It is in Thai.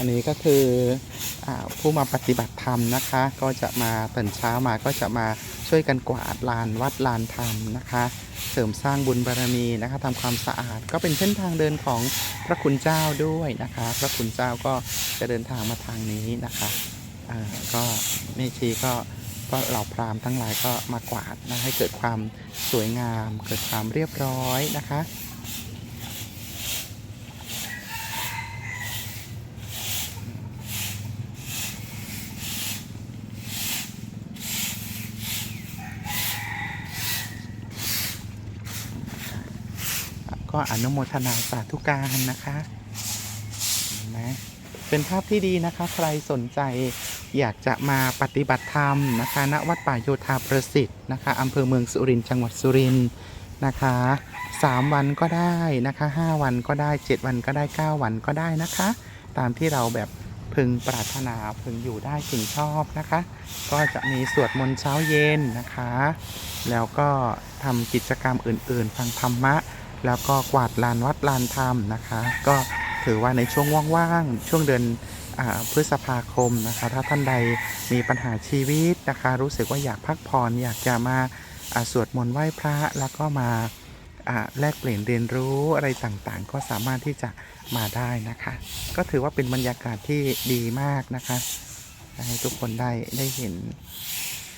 อันนี้ก็คืออผู้มาปฏิบัติธรรมนะคะ ก็จะมาตื่นเช้ามาก็จะมาช่วยกันกวาดลานวัดลานธรรมนะคะ เสริมสร้างบุญบารมีนะคะทำความสะอาดก็เป็นเส้นทางเดินของพระคุณเจ้าด้วยนะคะ พระคุณเจ้าก็จะเดินทางมาทางนี้นะคะก็แม่ชีก็ก็เหล่าพราหมณ์ทั้งหลายก็มากวาดนะให้เกิดความสวยงาม เกิดความเรียบร้อยนะคะ ก็อนุโมทนาสาธุการนะคะเห็นไหมเป็นภาพที่ดีนะคะ ใครสนใจอยากจะมาปฏิบัติธรรมนะคะณวัดป่าโยธาประสิทธิ์นะคะอำเภอเมืองสุรินทร์จังหวัดสุรินทร์นะคะสามวันก็ได้นะคะห้าวันก็ได้เจ็ดวันก็ได้เก้าวันก็ได้นะคะ ตามที่เราแบบพึงปรารถนาพึงอยู่ได้พึงชอบนะคะ ก็จะมีสวดมนต์เช้าเย็นนะคะ แล้วก็ทำกิจกรรมอื่น ๆ ฟังธรรมะ แล้วก็กวาดลานวัดลานธรรมนะคะ ก็ถือว่าในช่วงว่างๆช่วงเดือนอพฤษภาคมนะคะ ถ้าท่านใดมีปัญหาชีวิตนะคะ รู้สึกว่าอยากพักผ่อนอยากจะมาสวดมนต์ไหว้พระแล้วก็มาแลกเปลี่ยนเรียนรู้อะไรต่างๆ ก็สามารถที่จะมาได้นะคะ ก็ถือว่าเป็นบรรยากาศที่ดีมากนะคะ ให้ทุกคนได้ได้เห็น